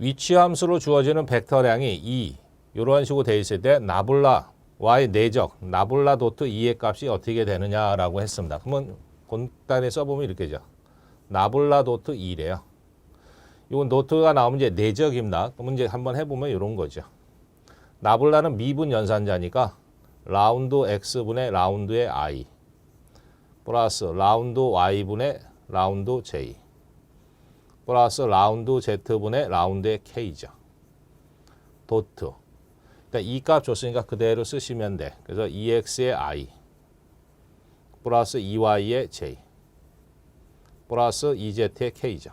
위치 함수로 주어지는 벡터량이 2 이런 식으로 돼 있을 때 나블라 y 내적 나블라 도트 2의 값이 어떻게 되느냐라고 했습니다. 그러면 간단히 써보면 이렇게죠. 나블라 도트 2래요. 이건 노트가 나오면 이제 내적입니다. 그러면 이제 한번 해보면 이런 거죠. 나블라는 미분 연산자니까 라운드 x분의 라운드의 i 플러스 라운드 y분의 라운드 j 플러스 라운드 z분의 라운드의 k죠. 도트. 일단 이값 줬으니까 그대로 쓰시면 돼. 그래서 2x의 i 플러스 2y의 j 플러스 2z의 k죠.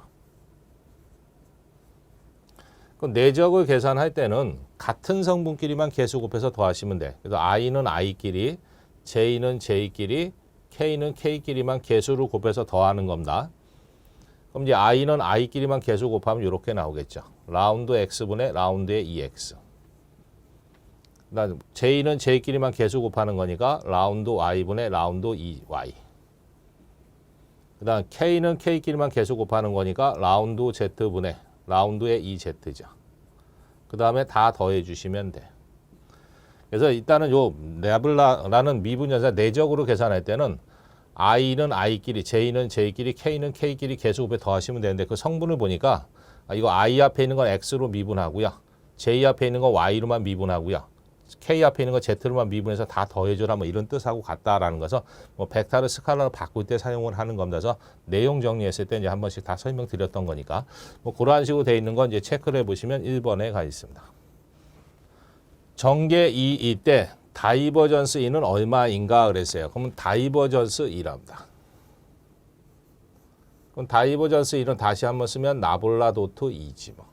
그 내적을 계산할 때는 같은 성분끼리만 개수 곱해서 더하시면 돼. 그래서 i는 i끼리, j는 j끼리, k는 k끼리만 개수를 곱해서 더하는 겁니다. 그럼 이제 i는 i끼리만 개수 곱하면 이렇게 나오겠죠. 라운드 x분의 라운드의 2x. 그다음 j는 j끼리만 개수 곱하는 거니까 라운드 y분의 라운드 2y. 그 다음 k는 k끼리만 개수 곱하는 거니까 라운드 z분의 라운드의 2z죠. 그 다음에 다 더해 주시면 돼. 그래서 일단은 요 네블라라는 미분연사 내적으로 계산할 때는 i는 i끼리, j는 j끼리, k는 k끼리 개수 곱해 더하시면 되는데 그 성분을 보니까 아, 이거 i 앞에 있는 건 x로 미분하고요. j 앞에 있는 건 y로만 미분하고요. k 앞에 있는 거 z로만 미분해서 다 더해줘라 뭐 이런 뜻하고 같다라는 것은 뭐 벡터를 스칼라로 바꿀 때 사용을 하는 겁니다. 그래서 내용 정리했을 때 이제 한 번씩 다 설명드렸던 거니까 뭐 그러한 식으로 돼 있는 건 이제 체크를 해보시면 1번에 가 있습니다. 전개 2일 때 다이버전스 2는 얼마인가 그랬어요. 그러면 다이버전스 2랍니다. 그럼 다이버전스 2는 다시 한번 쓰면 나볼라 도트 2지 뭐.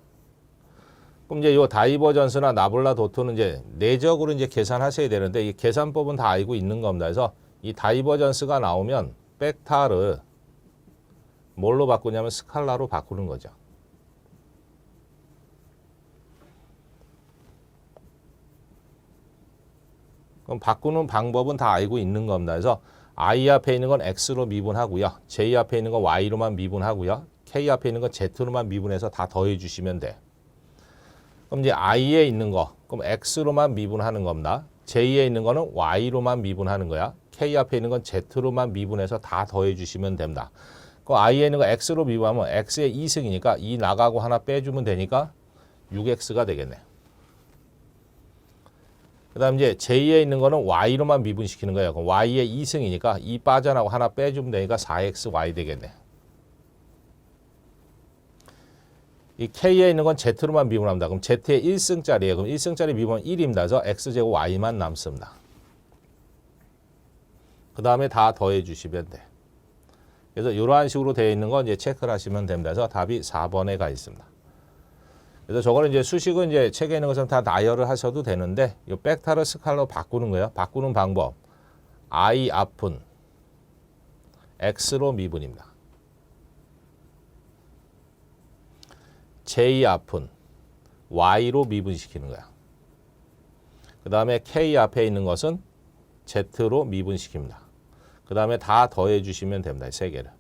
그럼 이제 요 다이버전스나 나블라 도트는 이제 내적으로 이제 계산하셔야 되는데 이 계산법은 다 알고 있는 겁니다. 그래서 이 다이버전스가 나오면 벡터를 뭘로 바꾸냐면 스칼라로 바꾸는 거죠. 그럼 바꾸는 방법은 다 알고 있는 겁니다. 그래서 i 앞에 있는 건 x로 미분하고요. j 앞에 있는 건 y로만 미분하고요. k 앞에 있는 건 z로만 미분해서 다 더해 주시면 돼. 그럼 이제 i에 있는 거, 그럼 x로만 미분하는 겁니다. j에 있는 거는 y로만 미분하는 거야. k 앞에 있는 건 z로만 미분해서 다 더해 주시면 됩니다. 그 i에 있는 거 x로 미분하면 x의 2승이니까 2 나가고 하나 빼주면 되니까 6x가 되겠네. 그 다음 이제 j에 있는 거는 y로만 미분시키는 거예요. 그럼 y의 2승이니까 2 빠져나고 하나 빼주면 되니까 4xy 되겠네. 이 K에 있는 건 Z로만 미분합니다. 그럼 Z의 1승짜리예요. 그럼 1승짜리 미분 1입니다. 그래서 X제곱 Y만 남습니다. 그 다음에 다 더해 주시면 돼. 그래서 이러한 식으로 되어 있는 건 이제 체크를 하시면 됩니다. 그래서 답이 4번에 가 있습니다. 그래서 저거는 이제 수식은 이제 책에 있는 것처럼 다 나열을 하셔도 되는데 이 벡터를 스칼로 바꾸는 거예요. 바꾸는 방법. I 앞은 X로 미분입니다. J 앞은 Y로 미분시키는 거야. 그 다음에 K 앞에 있는 것은 Z로 미분시킵니다. 그 다음에 다 더해 주시면 됩니다. 세 개를.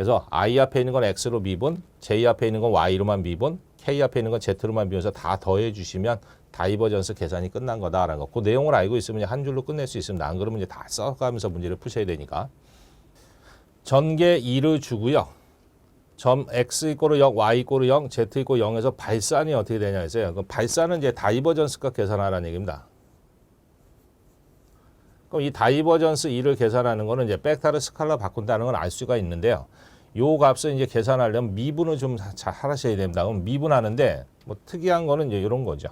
그래서 I 앞에 있는 건 X로 미분, J 앞에 있는 건 Y로만 미분, K 앞에 있는 건 Z로만 미분해서 다 더해 주시면 다이버전스 계산이 끝난 거다라는 거. 그 내용을 알고 있으면 한 줄로 끝낼 수 있습니다. 안 그러면 이제 다 써가면서 문제를 푸셔야 되니까. 전개 2를 주고요. 점 x 이꼬르 0, y 이꼬르 0, z 이꼬르 0에서 발산이 어떻게 되냐 했어요. 그럼 발산은 이제 다이버전스 값 계산하라는 얘기입니다. 그럼 이 다이버전스 2를 계산하는 거는 이제 벡터를 스칼라 바꾼다는 건 알 수가 있는데요. 요 값을 이제 계산하려면 미분을 좀 잘 하셔야 됩니다. 그럼 미분하는데 뭐 특이한 거는 이제 이런 거죠.